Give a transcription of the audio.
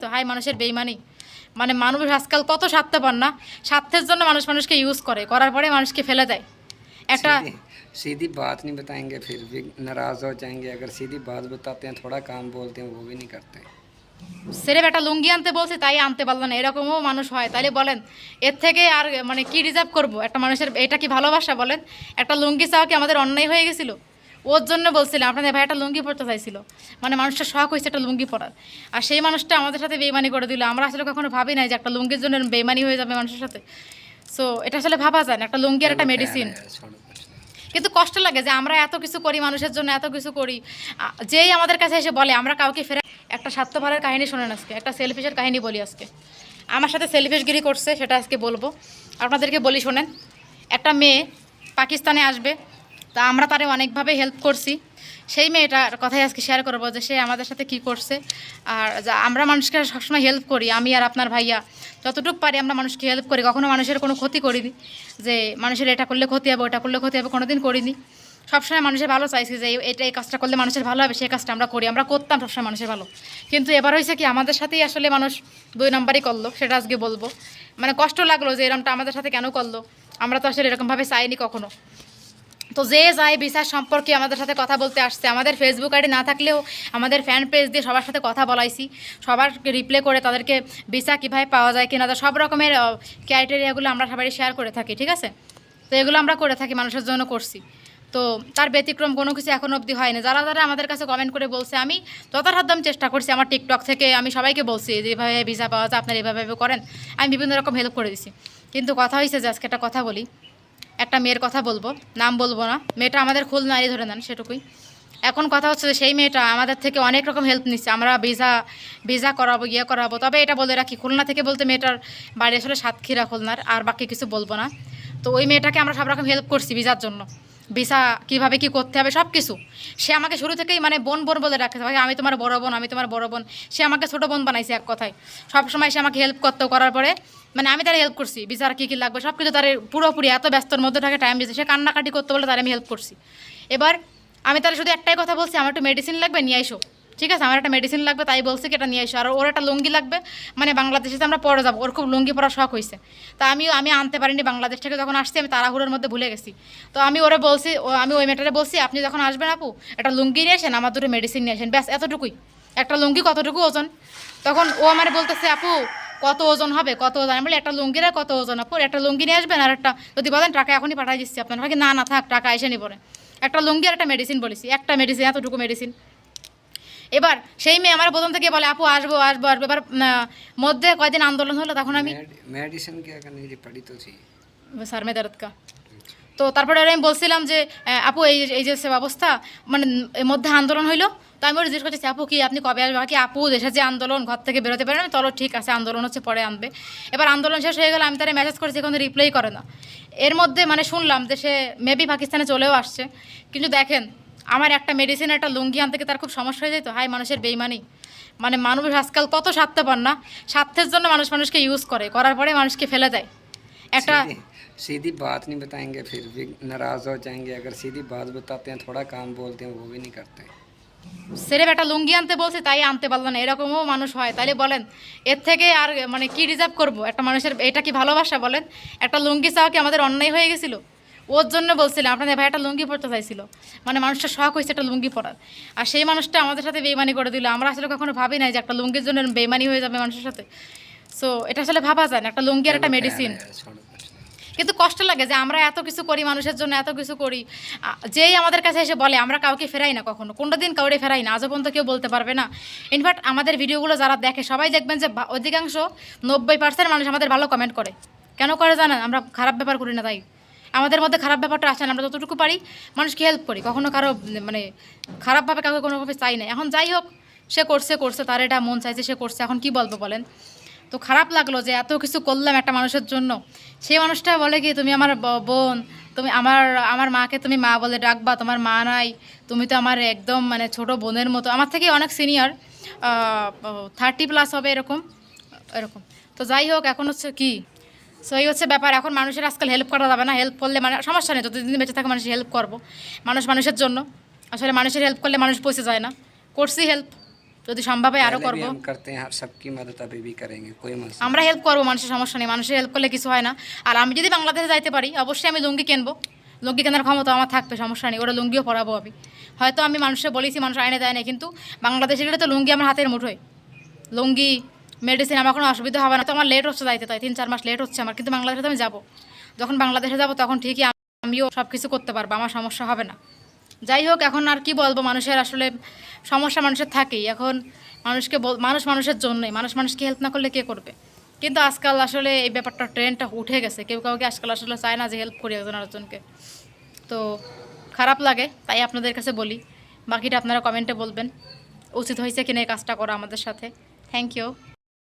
তো হাই মানুষের বেইমানি মানে মানুষ আজকাল কত স্বার্থপর না স্বার্থের জন্য মানুষ মানুষকে ইউজ করে করার পরে মানুষকে ফেলে দেয় একটা सीधी सीधी बात नहीं बताएंगे फिर भी नाराज हो जाएंगे अगर सीधी बात बताते हैं थोड़ा काम बोलते हैं वो भी नहीं करते ছেলে বেটা লুঙ্গি আনতে বলছে তাই আনতে পারলো না এরকমও মানুষ হয় তাহলে বলেন এর থেকে আর মানে কি রিজার্ভ করব একটা মানুষের এটা কি ভালোবাসা বলেন একটা লুঙ্গি চাওয়া কি আমাদের অন্যায় হয়ে গেছিল ওর জন্য বলছিলাম আপনাদের ভাই একটা লুঙ্গি পরতে চাইছিল। মানে মানুষটা শখ হয়েছে একটা লুঙ্গি পরার। আর সেই মানুষটা আমাদের সাথে বেইমানি করে দিল। আমরা আসলে কখনো ভাবি নাই যে একটা লুঙ্গির জন্য বেইমানি হয়ে যাবে মানুষের সাথে। সো এটা আসলে ভাবা যায় না। একটা লুঙ্গি আর একটা হ্যাঁ, মেডিসিন হ্যাঁ, হ্যাঁ, কিন্তু কষ্ট লাগে যে আমরা এত কিছু করি মানুষের জন্য এত কিছু করি। যেই আমাদের কাছে এসে বলে আমরা কাউকে ফেরা একটা স্বার্থভারের কাহিনী শোনেন আজকে। একটা সেলফিশের কাহিনী বলি আজকে। আমার সাথে সেলফিশগিরি করছে সেটা আজকে বলব। আপনাদেরকে বলি শোনেন একটা মেয়ে পাকিস্তানে আসবে তা আমরা তারে অনেকভাবে হেল্প করছি। সেই মেয়েটার কথাই আজকে শেয়ার করব যে সে আমাদের সাথে কি করছে। আর আমরা মানুষকে সবসময় হেল্প করি, আমি আর আপনার ভাইয়া। যতটুকু পারি আমরা মানুষকে হেল্প করি, কখনো মানুষের কোনো ক্ষতি করিনি। যে মানুষের এটা করলে ক্ষতি হবে, ওটা করলে ক্ষতি হবে, কোনোদিন করিনি। সবসময় মানুষের ভালো চাইছি যে এটা এই কাজটা করলে মানুষের ভালো হবে সেই কাজটা আমরা করি, আমরা করতাম সবসময় মানুষের ভালো। কিন্তু এবার হয়েছে কি, আমাদের সাথেই আসলে মানুষ দুই নম্বরই করল, সেটা আজকে বলব। মানে কষ্ট লাগল যে এরকমটা আমাদের সাথে কেন করল? আমরা তো আসলে এরকমভাবে চাইনি কখনো। তো যে যায় বিচার সম্পর্কে আমাদের সাথে কথা বলতে আসছে, আমাদের ফেসবুক আইডি না থাকলেও আমাদের ফ্যান পেজ দিয়ে সবার সাথে কথা বলাইছি। সবার রিপ্লে করে তাদেরকে ভিসা কীভাবে পাওয়া যায় কিনা সব রকমের ক্রাইটেরিয়াগুলো আমরা সবাই শেয়ার করে থাকি, ঠিক আছে? তো এগুলো আমরা করে থাকি, মানুষের জন্য করছি। তো তার ব্যতিক্রম কোনো কিছু এখনও অবধি হয়নি। যারা যারা আমাদের কাছে কমেন্ট করে বলছে, আমি যথাসাধ্য আমি চেষ্টা করছি আমার টিকটক থেকে আমি সবাইকে বলছি যে এভাবে ভিসা পাওয়া যায়, আপনারা এভাবে করেন। আমি বিভিন্ন রকম হেল্প করে দিছি। কিন্তু কথা হয়েছে যে আজকে একটা কথা বলি। একটা মেয়ের কথা বলব, নাম বলব না, মেয়েটা আমাদের খুলনারই ধরে নেন সেটুকুই। এখন কথা হচ্ছে সেই মেয়েটা আমাদের থেকে অনেক রকম হেল্প নিচ্ছে, আমরা ভিসা ভিসা করাবো ইয়ে করাবো, তবে এটা বলে রাখি, খুলনা থেকে বলতে মেয়েটার বাড়ি আসলে সাতক্ষীরা খুলনার, আর বাকি কিছু বলব না। তো ওই মেয়েটাকে আমরা সব রকম হেল্প করছি ভিসার জন্য। ভিসা কীভাবে কী করতে হবে সব কিছু সে আমাকে শুরু থেকেই মানে বোন বোন বলে রাখতে ভাই, আমি তোমার বড় বোন, আমি তোমার বড় বোন। সে আমাকে ছোটো বোন বানাইছে এক কথায়। সব সময় সে আমাকে হেল্প করতো, করার পরে মানে আমি তারা হেল্প করছি বিচার কী কী লাগবে সব কিছু তার পুরোপুরি এত ব্যস্তর মধ্যে থাকে টাইম দিয়েছে। সে কান্নাকাটি করতে বলে তার আমি হেল্প করছি। এবার আমি তাহলে শুধু একটাই কথা বলছি, আমার একটু মেডিসিন লাগবে, নিয়ে এসো ঠিক আছে, আমার একটা মেডিসিন লাগবে, তাই বলছি কি এটা নিয়ে এসো। আর ওর একটা লুঙ্গি লাগবে মানে বাংলাদেশে আমরা পরে যাব, ওর খুব লুঙ্গি পরার শখ হয়েছে তা আমি আমি আনতে পারিনি বাংলাদেশ থেকে, যখন আসছি আমি তাড়াহুড়োর মধ্যে ভুলে গেছি। তো আমি ওরে বলছি আমি ওই মেয়েটারে বলছি, আপনি যখন আসবেন আপু, একটা লুঙ্গি নিয়ে আসেন, আমার দুটো মেডিসিন নিয়ে আসেন, ব্যাস, এতটুকুই। একটা লুঙ্গি কতটুকু ওজন? তখন ও আমার বলতেছে, আপু, কত ওজন হবে, কত ওজন? আমি বলি, একটা লুঙ্গির কত ওজন আপু? একটা লুঙ্গি নিয়ে আসবেন আর একটা, যদি বলেন টাকা এখনই পাঠিয়ে দিচ্ছি আপনার না না, থাক, টাকা এসে নি পরে। একটা লুঙ্গি আর একটা মেডিসিন বলেছি, একটা মেডিসিন এতটুকু মেডিসিন এবার সেই মেয়ে আমার প্রথম থেকে বলে আপু আসব আসব আসব। এবার মধ্যে কয়েকদিন আন্দোলন হলো তখন আমি স্যার তো তারপরে আমি বলছিলাম যে আপু এই এই যে অবস্থা মানে এর মধ্যে আন্দোলন হইল। তো আমি জিজ্ঞেস করছি আপু কি আপনি কবে আসবে কি আপু দেশে যে আন্দোলন ঘর থেকে বেরোতে পারেন চলো ঠিক আছে আন্দোলন হচ্ছে পরে আনবে। এবার আন্দোলন শেষ হয়ে গেলে আমি তারা ম্যাসেজ করেছি এখন রিপ্লাই করে না। এর মধ্যে মানে শুনলাম যে সে মেবি পাকিস্তানে চলেও আসছে। কিন্তু দেখেন আমার একটা মেডিসিন একটা লুঙ্গি আনতে গিয়ে তার খুব সমস্যা হয়ে যেত হাই মানুষের বেইমানি মানে মানুষ আজকাল কত স্বার্থপর না স্বার্থের জন্য মানুষ মানুষকে ইউজ করে করার পরে মানুষকে ফেলে দেয় একটা सीधी सीधी बात नहीं बताएंगे फिर भी नाराज हो जाएंगे अगर सीधी बात बताते हैं थोड़ा काम बोलते हैं वो भी नहीं करते ছেলে বেটা লুঙ্গি আনতে বলছে তাই আনতে পারলো না এরকমও মানুষ হয় তাহলে বলেন এর থেকে আর মানে কি রিজার্ভ করব একটা মানুষের এটা কি ভালোবাসা বলেন একটা লুঙ্গি চাওয়া কি আমাদের অন্যায় হয়ে গেছিল ওর জন্য বলছিলাম আপনাদের ভাই একটা লুঙ্গি পরতে চাইছিল। মানে মানুষটা শখ হয়েছে একটা লুঙ্গি পরার। আর সেই মানুষটা আমাদের সাথে বেইমানি করে দিল। আমরা আসলে কখনো ভাবি নাই যে একটা লুঙ্গির জন্য বেইমানি হয়ে যাবে মানুষের সাথে। সো এটা আসলে ভাবা যায় না। একটা লুঙ্গি আর একটা হ্যাঁ, হ্যাঁ, মেডিসিন হ্যাঁ, কিন্তু কষ্ট লাগে যে আমরা এত কিছু করি মানুষের জন্য এত কিছু করি। যেই আমাদের কাছে এসে বলে আমরা কাউকে ফেরাই না কখনো। কোনো দিন কাউরে ফেরাই না। আজও পর্যন্ত কেউ বলতে পারবে না। ইনফ্যাক্ট আমাদের ভিডিওগুলো যারা দেখে সবাই দেখবেন যে অধিকাংশ নব্বই পার্সেন্ট মানুষ আমাদের ভালো কমেন্ট করে। কেন করে জানেন? আমরা খারাপ ব্যাপার করি না তাই। আমাদের মধ্যে খারাপ ব্যাপারটা আসে না, আমরা যতটুকু পারি মানুষকে হেল্প করি। কখনো কারও মানে খারাপভাবে কাউকে কোনোভাবে চাই না। এখন যাই হোক, সে করছে করছে, তার এটা মন চাইছে, সে করছে। এখন কি বলব বলেন? তো খারাপ লাগল যে এত কিছু করলাম একটা মানুষের জন্য। সেই মানুষটা বলে কি, তুমি আমার বোন, তুমি আমার আমার মাকে তুমি মা বলে ডাকবা, তোমার মা নাই, তুমি তো আমার একদম মানে ছোট বোনের মতো। আমার থেকে অনেক সিনিয়র থার্টি প্লাস হবে এরকম এরকম। তো যাই হোক, এখন হচ্ছে কি সো এই হচ্ছে ব্যাপার। এখন মানুষের আজকাল হেল্প করা যাবে না। হেল্প করলে মানে সমস্যা নেই। যতদিন বেঁচে থাকে মানুষের হেল্প করব। মানুষ মানুষের জন্য। আসলে মানুষের হেল্প করলে মানুষ পৌঁছে যায় না। করছি হেল্প যদি সম্ভব হয় আরও করব। আমরা হেল্প করব। মানুষের সমস্যা নেই। মানুষের হেল্প করলে কিছু হয় না। আর আমি যদি বাংলাদেশে যাইতে পারি অবশ্যই আমি লুঙ্গি কিনবো। লুঙ্গি কেনার ক্ষমতা আমার থাকবে। সমস্যা নেই। ওরা লুঙ্গিও পরাবো আমি। হয়তো আমি মানুষে বলেছি মানুষ আইনে দেয় না কিন্তু বাংলাদেশের তো লুঙ্গি আমার হাতের মুঠোয়। লুঙ্গি মেডিসিন আমার কোনো অসুবিধা হবে না। তো আমার লেট হচ্ছে যাইতে, তাই তিন চার মাস লেট হচ্ছে। আমার কিন্তু বাংলাদেশে আমি যাব। যখন বাংলাদেশে যাব তখন ঠিকই আমিও সব কিছু করতে পারব, আমার সমস্যা হবে না। যাই হোক, এখন আর কি বলব, মানুষের আসলে সমস্যা মানুষের থাকেই। এখন মানুষকে মানুষ মানুষের জন্যই। মানুষ মানুষকে হেল্প না করলে কে করবে? কিন্তু আজকাল আসলে এই ব্যাপারটা ট্রেনটা উঠে গেছে। কেউ কাউকে আজকাল আসলে চায় না যে হেল্প করি একজন আরেকজনকে। তো খারাপ লাগে, তাই আপনাদের কাছে বলি। বাকিটা আপনারা কমেন্টে বলবেন। উচিত হয়েছে কিনা এই কাজটা করা আমাদের সাথে। Thank you